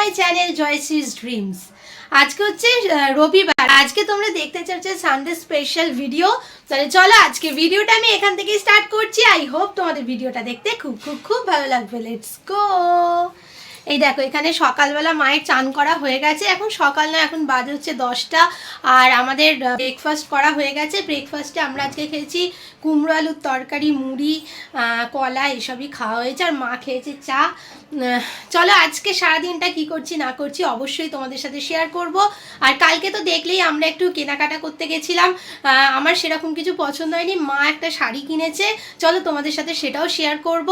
My channel Joyshree's dreams. আজকে হচ্ছে রবিবার। আজকে তোমরা দেখতে চাচ্ছ সানডে স্পেশাল ভিডিও তাহলে চলো আজকে ভিডিওটা আমি এখান থেকে স্টার্ট করছি। আই হোপ তোমাদের ভিডিওটা দেখতে খুব খুব খুব ভালো লাগবে। লেটস গো এই দেখো, এখানে সকালবেলা মায়ের চান করা হয়ে গেছে। এখন সকাল না, এখন বাজে হচ্ছে দশটা। আর আমাদের ব্রেকফাস্ট করা হয়ে গেছে। ব্রেকফাস্টে আমরা আজকে খেয়েছি কুমড়ো আলুর তরকারি, মুড়ি কলা, এসবই খাওয়া হয়েছে। আর মা খেয়েছে চা। চলো আজকে সারাদিনটা কি করছি না করছি অবশ্যই তোমাদের সাথে শেয়ার করব। আর কালকে তো দেখলেই আমরা একটু কেনাকাটা করতে গেছিলাম। আমার সেরকম কিছু পছন্দ হয়নি, মা একটা শাড়ি কিনেছে। চলো তোমাদের সাথে সেটাও শেয়ার করব।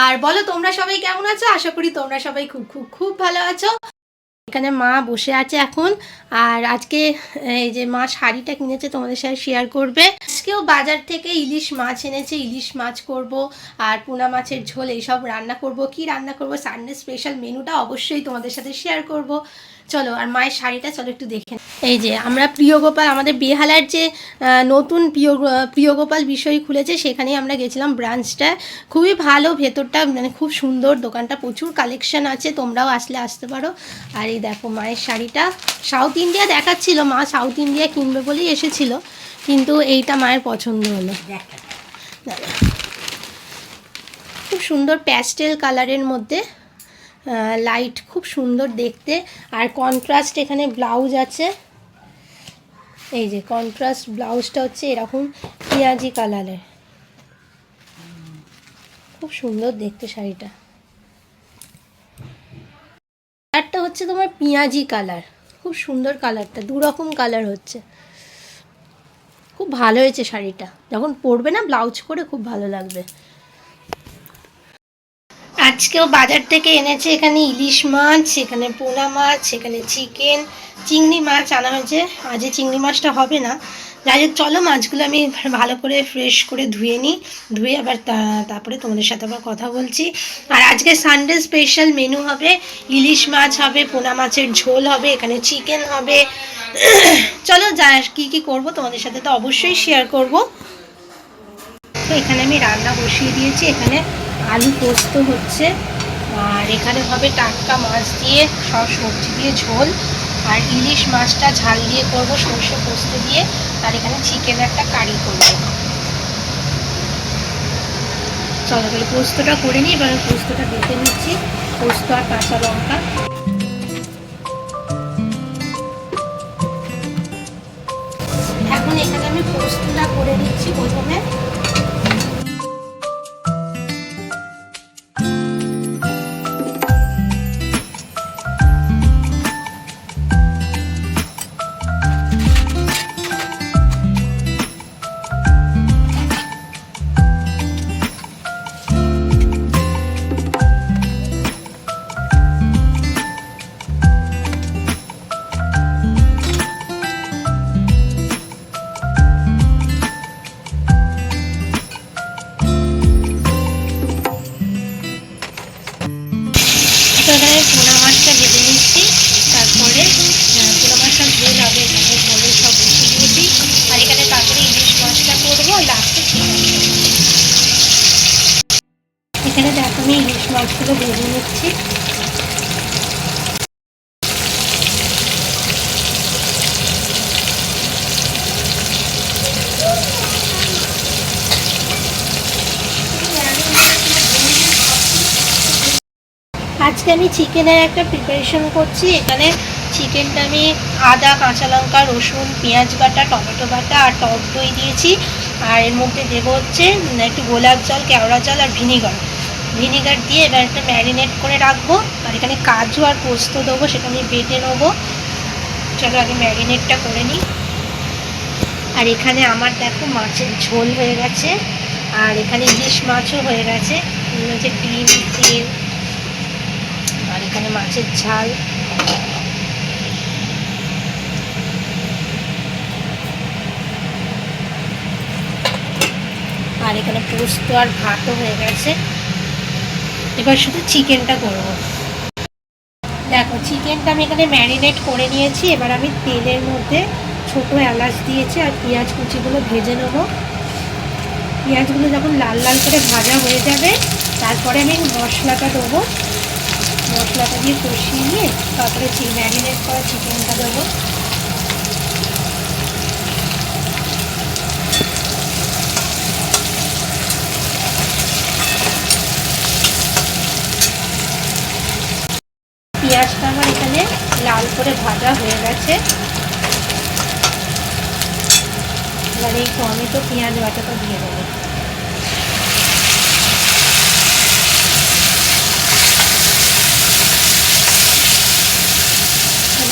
আর বলো তোমরা সবাই কেমন আছো? আশা করি তোমরা সবাই খুব খুব খুব ভালো আছো। এখানে মা বসে আছে এখন, আর আজকে, এই যে মা শাড়িটা কিনেছে তোমাদের সাথে শেয়ার করবে। আজকেও বাজার থেকে ইলিশ মাছ এনেছে, ইলিশ মাছ করব, আর পোনা মাছের ঝোল, এইসব রান্না করব। কি রান্না করব? সানডে স্পেশাল মেনুটা অবশ্যই তোমাদের সাথে শেয়ার করব। চলো আর মায়ের শাড়িটা চলো একটু দেখে এই যে আমরা প্রিয় গোপাল আমাদের বেহালার যে নতুন প্রিয় প্রিয় গোপাল বিষয় খুলেছে সেখানেই আমরা গেছিলাম ব্রাঞ্চটা। খুবই ভালো ভেতরটা মানে খুব সুন্দর দোকানটা প্রচুর কালেকশন আছে তোমরাও আসলে আসতে পারো। আর এই দেখো মায়ের শাড়িটা। সাউথ ইন্ডিয়া দেখাচ্ছিল মা সাউথ ইন্ডিয়া কিনবে বলেই এসেছিল কিন্তু এইটা মায়ের পছন্দ হলো। খুব সুন্দর প্যাস্টেল কালারের মধ্যে। লাইট খুব সুন্দর দেখতে। আর কন্ট্রাস্ট এখানে ব্লাউজ আছে। এই যে কন্ট্রাস্ট ব্লাউজটা হচ্ছে এরকম পেঁয়াজি কালারের খুব সুন্দর দেখতে শাড়িটা। কালারটা হচ্ছে তোমার পেঁয়াজি কালার খুব সুন্দর কালারটা দু রকম কালার হচ্ছে। খুব ভালো হয়েছে শাড়িটা। যখন পরবে না ব্লাউজ করে খুব ভালো লাগবে। আজকেও বাজার থেকে এনেছে এখানে ইলিশ মাছ, এখানে পোনা মাছ, এখানে চিকেন, চিংড়ি মাছ আনা হয়েছে। আজকে চিংড়ি মাছটা হবে না। যাই হোক, চলো মাছগুলো আমি ভালো করে ফ্রেশ করে ধুয়ে নিই। ধুয়ে আবার তারপরে তোমাদের সাথে আবার কথা বলছি। আর আজকে সানডে স্পেশাল মেনু হবে। ইলিশ মাছ হবে, পোনা মাছের ঝোল হবে, এখানে চিকেন হবে। চলো যা, কী কী করব তোমাদের সাথে তো অবশ্যই শেয়ার করব। তো এখানে আমি রান্না বসিয়ে দিয়েছি। এখানে আলু পোস্ত হচ্ছে। আর এখানে হবে টাটকা মাছ দিয়ে, সব সবজি দিয়ে ঝোল। আর ইলিশ মাছটা ঝাল দিয়ে করব সর্ষে পোস্ত দিয়ে। আর এখানে চিকেন একটা কারি করব। চলো তাহলে পোস্তটা করে নিই, এবার পোস্তটা বেটে নিচ্ছি। পোস্ত আর কাঁচা লঙ্কা। এখন এখানে আমি পোস্তটা করে নিচ্ছি প্রথমে। মাছগুলো ভেজে নিচ্ছি। আজকে আমি চিকেনের একটা প্রিপারেশন করছি। এখানে চিকেনটা আমি আদা, কাঁচা লঙ্কা, রসুন, পেঁয়াজ বাটা, টমেটো বাটা আর টক দই দিয়েছি। আর এর মধ্যে দেবো হচ্ছে একটু গোলাপ জল, কেওড়া জল আর ভিনিগার। ভিনিগার দিয়ে এবার একটা ম্যারিনেট করে রাখব। আর এখানে কাজু আর পোস্ত দেবো, সেটা আমি বেটে নেব। চলো আগে ম্যারিনেটটা করে নিই। আর এখানে আমার দেখো মাছের ঝোল হয়ে গেছে। আর এখানে ইলিশ মাছও হয়ে গেছে। হচ্ছে ডিম, তেল। আর এখানে মাছের ঝাল। আর এখানে পোস্ত আর ভাতও হয়ে গেছে। এবার শুধু চিকেনটা করব। দেখো, চিকেনটা আমি এখানে ম্যারিনেট করে নিয়েছি। এবার আমি তেলের মধ্যে ছোটো এলাচ দিয়েছি আর পেঁয়াজ কুচিগুলো ভেজে নেব। পেঁয়াজগুলো যখন লাল লাল করে ভাজা হয়ে যাবে, তারপরে আমি মশলাটা দেবো। মশলাটা দিয়ে কষিয়ে নিয়ে তারপরে ম্যারিনেট করা চিকেনটা দেবো পেঁয়াজটা আমার এখানে লাল করে ভাজা হয়ে গেছে। এবার এই টমেটো পেঁয়াজ বাটাটা দিয়ে দেবো।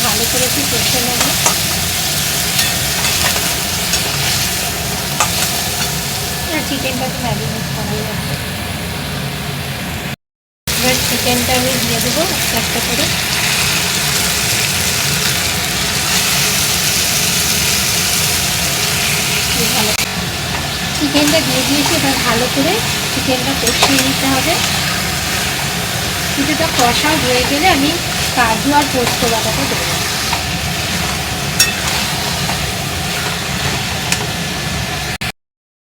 ভালো করে একটু কষে নেব। চিকেনটা তো ম্যারিনেট করাই আছে এবার চিকেনটা আমি দিয়ে দেবো একটা একটা করে খুব ভালো চিকেনটা দিয়ে দিয়েছি, এবার ভালো করে চিকেনটা কষিয়ে নিতে হবে। কিছুটা কষা হয়ে গেলে আমি কাজু আর পোস্ত বাটাটা দেবো।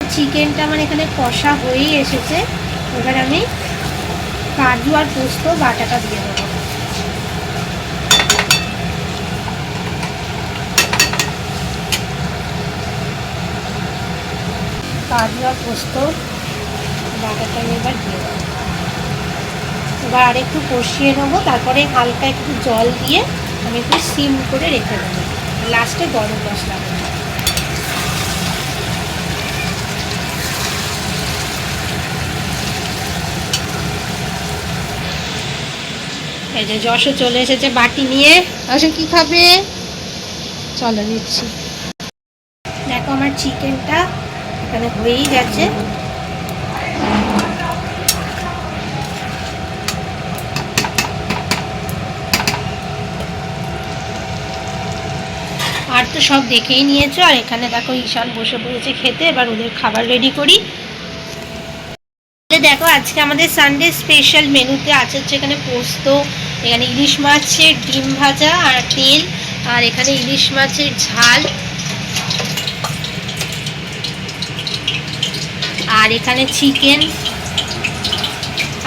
চিকেনটা আমার এখানে কষা হয়েই এসেছে। এবার আমি কাজু আর পোস্ত বাটাটা দিয়ে দেবো। কাজু পোস্ত। বাটাটা এবার দিয়ে এবার আরেকটু কষিয়ে নেব। তারপরে হালকা একটু জল দিয়ে আমি একটু সিম করে রেখে দেবো। লাস্টে গরম মশলা এই যে যশো চলে এসেছে বাটি নিয়ে। যশো, কি খাবে? চলো দিচ্ছি। দেখো আমার চিকেনটা এখানে হয়েই গেছে। আর তো সব দেখেই নিয়েছো, আর এখানে দেখো ঈশান বসে পড়েছে খেতে, এবার ওদের খাবার রেডি করি। দেখো, আজকে আমাদের সানডে স্পেশাল মেনুতে আছে হচ্ছে এখানে পোস্ত, এখানে ইলিশ মাছের ডিম ভাজা আর তেল, আর এখানে ইলিশ মাছের ঝাল। আর এখানে চিকেন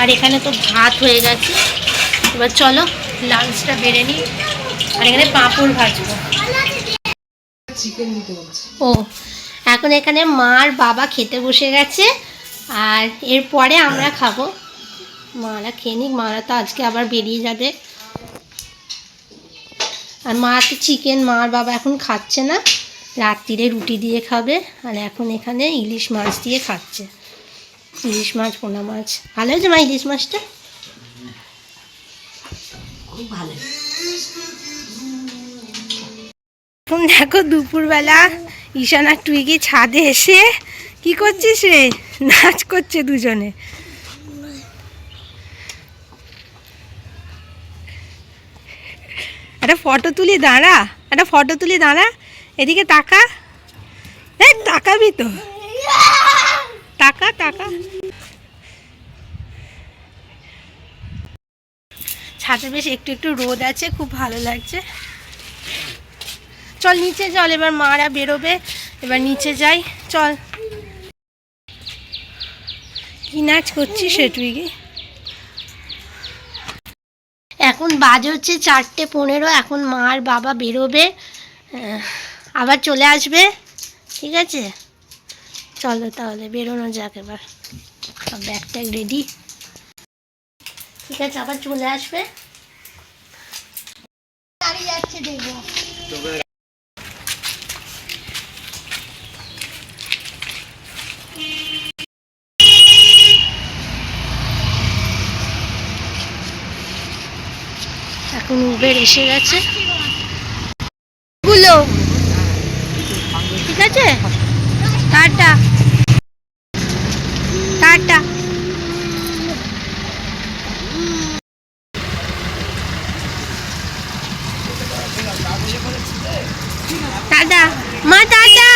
আর এখানে তো ভাত হয়ে গেছে। এবার চলো লাঞ্চটা বেড়ে নিই। আর এখানে পাঁপড় ভাজবো। ও, এখন এখানে মা আর বাবা খেতে বসে গেছে। আর এরপরে আমরা খাব। মারা খেয়ে নিক, মারা তো আজকে আবার বেরিয়ে যাবে। আর মা তো চিকেন মা আর বাবা এখন খাচ্ছে না। রাত্রিরে রুটি দিয়ে খাবে আর এখন এখানে ইলিশ মাছ দিয়ে খাচ্ছে। ইলিশ মাছ পোনা মাছ। ভালো হয়েছে মা ইলিশ মাছটা? খুব ভালো এখন দেখো দুপুরবেলা ঈশান আর টুইকি ছাদে এসে কি করছিস রে? নাচ করছে দুজনে। একটা ফটো তুলি দাঁড়া। একটা ফটো তুলি দাঁড়া। এদিকে তাকা। এই, তাকাবি তো। তাকা তাকা। ছাদে বেশ একটু একটু রোদ আছে, খুব ভালো লাগছে। চল নিচে চল, এবার মারা বেরোবে। এবার নিচে যাই, চল। কি নাচ করছিস সে তুই কি? এখন বাজে হচ্ছে চারটে পনেরো, এখন মা আর বাবা বেরোবে। আবার চলে আসবে। ঠিক আছে? চলো তাহলে, বেরোনো যাক এবার। ব্যাগ ট্যাগ রেডি ঠিক আছে, আবার চলে আসবে। এখন উবের এসে গেছে। গুলো। হচ্ছে টাটা টাটা টাটা মা টাটা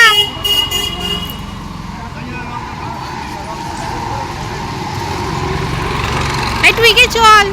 তুই কে চল